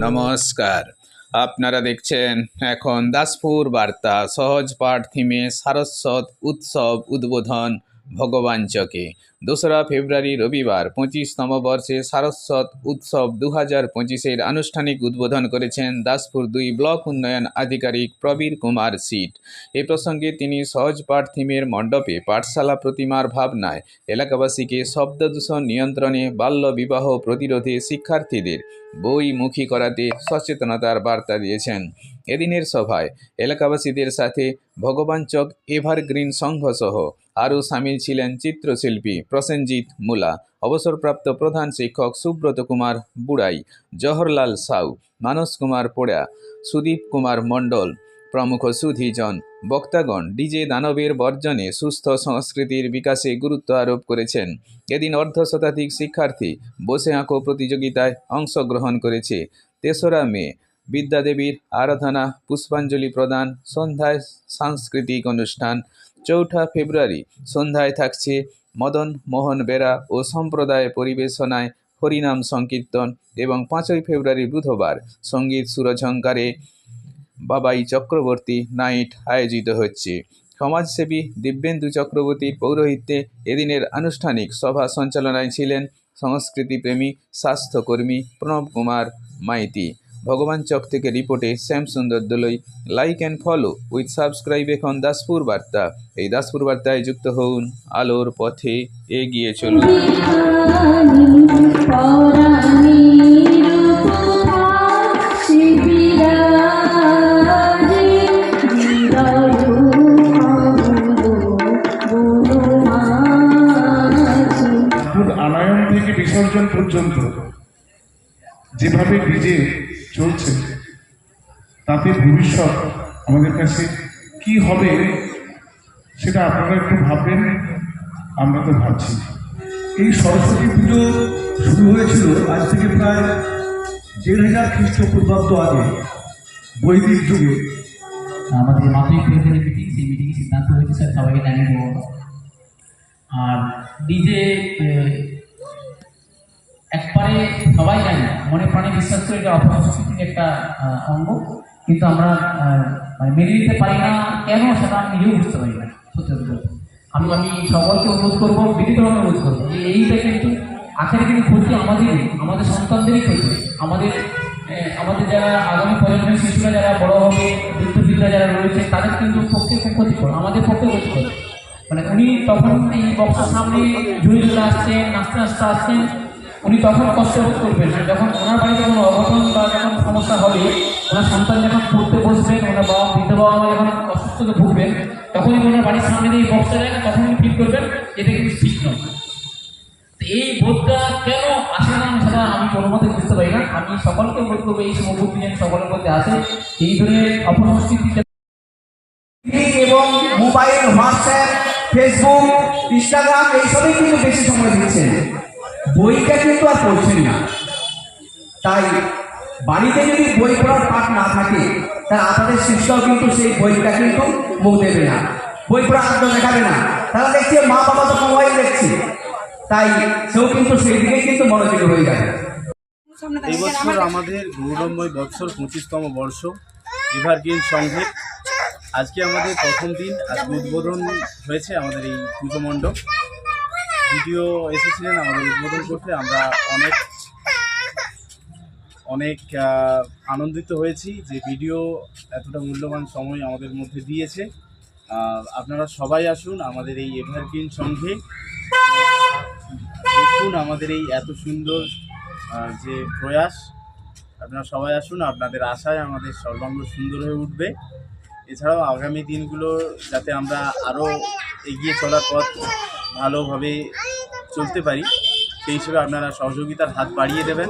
নমস্কার। আপনারা দেখছেন এখন দাসপুর বার্তা সহজ পাঠ থিমে সারস্বত উৎসব উদ্বোধন। ভগবান চকে। দোসরা ফেব্রুয়ারি রবিবার পঁচিশতম বর্ষে সারস্বত উৎসব দু হাজার পঁচিশের আনুষ্ঠানিক উদ্বোধন করেছেন দাসপুর দুই ব্লক উন্নয়ন আধিকারিক প্রবীর কুমার সিট। এ প্রসঙ্গে তিনি সহজ পাঠ থিমের মণ্ডপে পাঠশালা প্রতিমার ভাবনায় এলাকাবাসীকে শব্দদূষণ নিয়ন্ত্রণে বাল্য বিবাহ প্রতিরোধে শিক্ষার্থীদের বইমুখী করাতে সচেতনতার বার্তা দিয়েছেন। এদিনের সভায় এলাকাবাসীদের সাথে ভগবান চক এভারগ্রিন সংঘ সহ আরও সামিল ছিলেন চিত্রশিল্পী প্রসেনজিৎ মুলা। অবসরপ্রাপ্ত প্রধান শিক্ষক সুব্রত কুমার বুড়াই, জহরলাল সাউ, মানস কুমার পোড়া, সুদীপ কুমার মণ্ডল, প্রমুখ সুধীজন, বক্তাগণ, ডিজে দানবের বর্জনে সুস্থ সংস্কৃতির বিকাশে গুরুত্ব আরোপ করেছেন। এদিন অর্ধ শতাধিক শিক্ষার্থী বসে আঁকো প্রতিযোগিতায় অংশগ্রহণ করেছে। তেসরা মে, বিদ্যাদেবীর আরাধনা, পুষ্পাঞ্জলি প্রদান, সন্ধ্যায় সাংস্কৃতিক অনুষ্ঠান চৌঠা ফেব্রুয়ারি সন্ধ্যায় থাকছে মদন মোহন বেরা ও সম্প্রদায় পরিবেশনায় হরিনাম সংকীর্তন এবং পাঁচই ফেব্রুয়ারি বুধবার সংগীত সুরঝঙ্কারে বাবাই চক্রবর্তী নাইট আয়োজিত হচ্ছে। সমাজসেবী দিব্যেন্দু চক্রবর্তীর পৌরোহিত্যে এদিনের আনুষ্ঠানিক সভা সঞ্চালনায় ছিলেন সংস্কৃতিপ্রেমী, স্বাস্থ্যকর্মী প্রণব কুমার মাইতি। ভগবান চক থেকে রিপোর্টে Shyam Sundar Doloi like and follow with subscribe এখন দাসপুর বার্তা। এই দাসপুর বার্তায় যুক্ত হন আলোর পথে এগিয়ে চলুন। আনায়ন থেকে বিসর্জন পর্যন্ত যেভাবে ডিজে চলছে। তাতে ভবিষ্যৎ আমাদের কাছে কি হবে, সেটা আপনারা একটু ভাববেন, আমরা তো ভাবছি। এই সরস্বতী পুজো শুরু হয়েছিল আজ থেকে প্রায় দেড় হাজার খ্রিস্টপূর্বাব্দ আগে, বৈদিক যুগে। আমাদের মাধ্যমিক পরীক্ষার মিটিং, সেই মিটিংয়ে সিদ্ধান্ত হয়েছে, স্যার, সবাইকে জানিয়ে দেবো। আর একবারে সবাই জানি, মনে প্রাণে বিশ্বাস করে এটা অপসংস্কৃতির একটা অঙ্গ। কিন্তু আমরা মানে মেনে নিতে পারি না, কেন সেটা আমি নিজেও বুঝতে পারি না, সত্যি আমি আমি সকলকে অনুরোধ করব, বিনীতভাবে অনুরোধ করব যে এইটা কিন্তু, আখের কিন্তু ক্ষতি আমাদেরই, আমাদের সন্তানদেরই ক্ষতি। আমাদের আমাদের যারা আগামী প্রজন্মের শিশুরা যারা বড় হবে বৃদ্ধবৃদ্ধরা যারা রয়েছে, তাদের কিন্তু পক্ষে খুব ক্ষতিকর, আমাদের পক্ষে ক্ষতিকর। মানে উনি তখন এই বক্সের সামনে ঝুড়ি ঝুলে আসছেন, নাচতে নাচতে আসছেন উনি তখন কষ্ট বোধ করবেন যখন ওনার বাড়িতে কোনো অঘটন বা যখন সমস্যা হবে, ওনার সন্তান যখন পড়তে বসবেন, ওনার বাবা, বৃদ্ধ বাবা মা যখন অসুস্থতে ভুগবেন, তখনই ওনার বাড়ির সামনে দিয়ে বক্সটা রাখেন তখন ফিল করবেন এটা কিন্তু ঠিক নয়। এই বোধটা কেন আসে না সেটা আমি কোনো মতে বুঝতে পারি না। আমি সকলকে অনুরোধ করব, এই সমবুদ্ধি যেন সকলের মধ্যে আসে। এই ধরনের অপসংস্কৃতি এবং মোবাইল, হোয়াটসঅ্যাপ, ফেসবুক, ইনস্টাগ্রাম, এইসবই কিন্তু বেশি সময় দিচ্ছেন। বইটা কিন্তু আর পড়ছেন না। তাই বাড়িতে যদি বই পড়ার পাঠ না থাকে, তাহলে আপনাদের শিষ্যও কিন্তু সেই বইটা কিন্তু মুখ দেবে না। বই পড়া আগ্রহ দেখাবে না। তারা দেখছে মা বাবা তো মোবাইল দেখছে। তাই সেও কিন্তু সেই দিকে কিন্তু মনোযোগী হয়ে যাবে। এই বছর আমাদের গৌরবময় বৎসর পঁচিশতম বর্ষ এভারগ্রিন সংঘে। আজকে আমাদের প্রথম দিন, আজকে উদ্বোধন হয়েছে আমাদের এই পুজো মণ্ডপ। ভিডিও এসেছিলেন আমাদের উদ্বোধন করতে, আমরা অনেক অনেক আনন্দিত হয়েছি যে ভিডিও এতটা মূল্যবান সময় আমাদের মধ্যে দিয়েছে। আপনারা সবাই আসুন আমাদের এই এভারগ্রিন সঙ্গে। দেখুন আমাদের এই এত সুন্দর যে প্রয়াস। আপনারা সবাই আসুন, আপনাদের আশায় আমাদের সর্বাঙ্গ সুন্দর হয়ে উঠবে। এছাড়াও আগামী দিনগুলো যাতে আমরা আরও এগিয়ে চলার পথ ভালোভাবে চলতে পারি সেই হিসেবে আপনারা সহযোগিতার হাত বাড়িয়ে দেবেন।